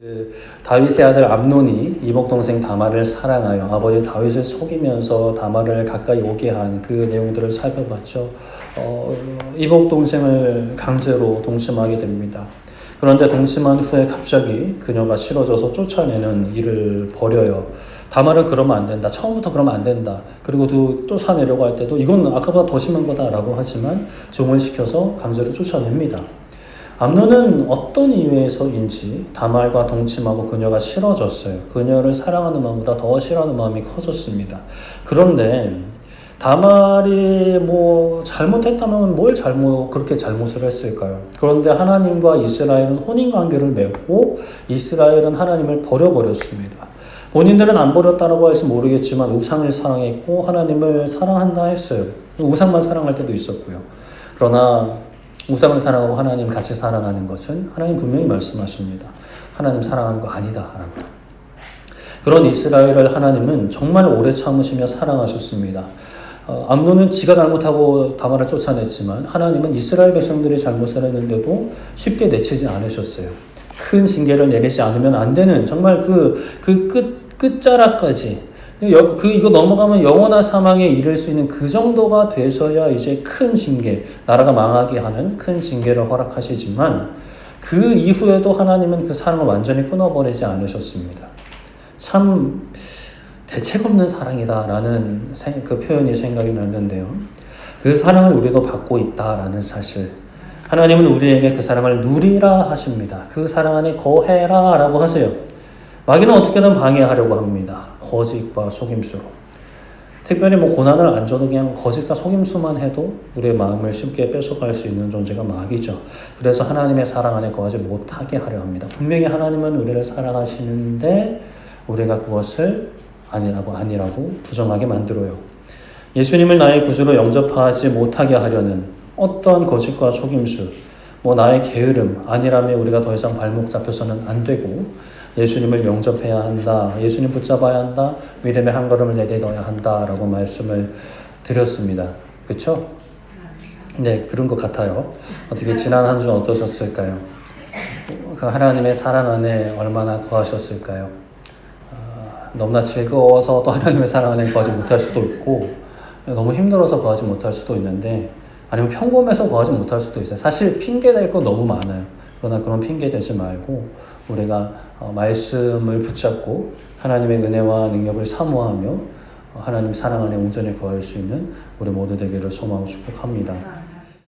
그 다윗의 아들 암논이 이복 동생 다말을 사랑하여 아버지 다윗을 속이면서 다말을 가까이 오게 한 그 내용들을 살펴봤죠. 어, 이복 동생을 강제로 동침하게 됩니다. 그런데 동침한 후에 갑자기 그녀가 싫어져서 쫓아내는 일을 벌여요. 다말은 그러면 안 된다. 처음부터 그러면 안 된다. 그리고 또, 또 사내려고 할 때도 이건 아까보다 더 심한 거다라고 하지만 종을 시켜서 강제로 쫓아냅니다. 암론은 어떤 이유에서인지 다말과 동침하고 그녀가 싫어졌어요. 그녀를 사랑하는 마음보다 더 싫어하는 마음이 커졌습니다. 그런데 다말이 뭐 잘못했다면 뭘 잘못 그렇게 잘못을 했을까요? 그런데 하나님과 이스라엘은 혼인 관계를 맺고 이스라엘은 하나님을 버려버렸습니다. 본인들은 안 버렸다라고 할지 모르겠지만 우상을 사랑했고 하나님을 사랑한다 했어요. 우상만 사랑할 때도 있었고요. 그러나 우상을 사랑하고 하나님 같이 사랑하는 것은 하나님 분명히 말씀하십니다. 하나님 사랑하는 거 아니다 라고. 그런 이스라엘을 하나님은 정말 오래 참으시며 사랑하셨습니다. 어, 암론은 지가 잘못하고 다말을 쫓아냈지만 하나님은 이스라엘 백성들이 잘못을 했는데도 쉽게 내치지 않으셨어요. 큰 징계를 내리지 않으면 안 되는 정말 그 그 끝 끝자락까지 여- 그 이거 넘어가면 영원한 사망에 이를 수 있는 그 정도가 돼서야 이제 큰 징계 나라가 망하게 하는 큰 징계를 허락하시지만 그 이후에도 하나님은 그 사랑을 완전히 끊어버리지 않으셨습니다. 참 대책 없는 사랑이다라는 생- 그 표현이 생각이 나는데요. 그 사랑을 우리도 받고 있다라는 사실. 하나님은 우리에게 그 사랑을 누리라 하십니다. 그 사랑 안에 거해라 라고 하세요. 마귀는 어떻게든 방해하려고 합니다. 거짓과 속임수로. 특별히 뭐 고난을 안 줘도 그냥 거짓과 속임수만 해도 우리의 마음을 쉽게 뺏어갈 수 있는 존재가 마귀죠. 그래서 하나님의 사랑 안에 거하지 못하게 하려 합니다. 분명히 하나님은 우리를 사랑하시는데 우리가 그것을 아니라고 아니라고 부정하게 만들어요. 예수님을 나의 구주로 영접하지 못하게 하려는 어떤 거짓과 속임수, 뭐 나의 게으름 아니라면 우리가 더 이상 발목 잡혀서는 안 되고 예수님을 영접해야 한다. 예수님 붙잡아야 한다. 믿음의 한 걸음을 내딛어야 한다라고 말씀을 드렸습니다. 그렇죠? 네, 그런 것 같아요. 어떻게 지난 한 주 어떠셨을까요? 그 하나님의 사랑 안에 얼마나 거하셨을까요? 아, 너무나 즐거워서 또 하나님의 사랑 안에 거하지 못할 수도 있고 너무 힘들어서 거하지 못할 수도 있는데 아니면 평범해서 거하지 못할 수도 있어요. 사실 핑계 댈거 너무 많아요. 그러나 그런 핑계 대지 말고 우리가 어, 말씀을 붙잡고 하나님의 은혜와 능력을 사모하며 어, 하나님 사랑 안에 온전히 거할 수 있는 우리 모두 되기를 소망하고 축복합니다.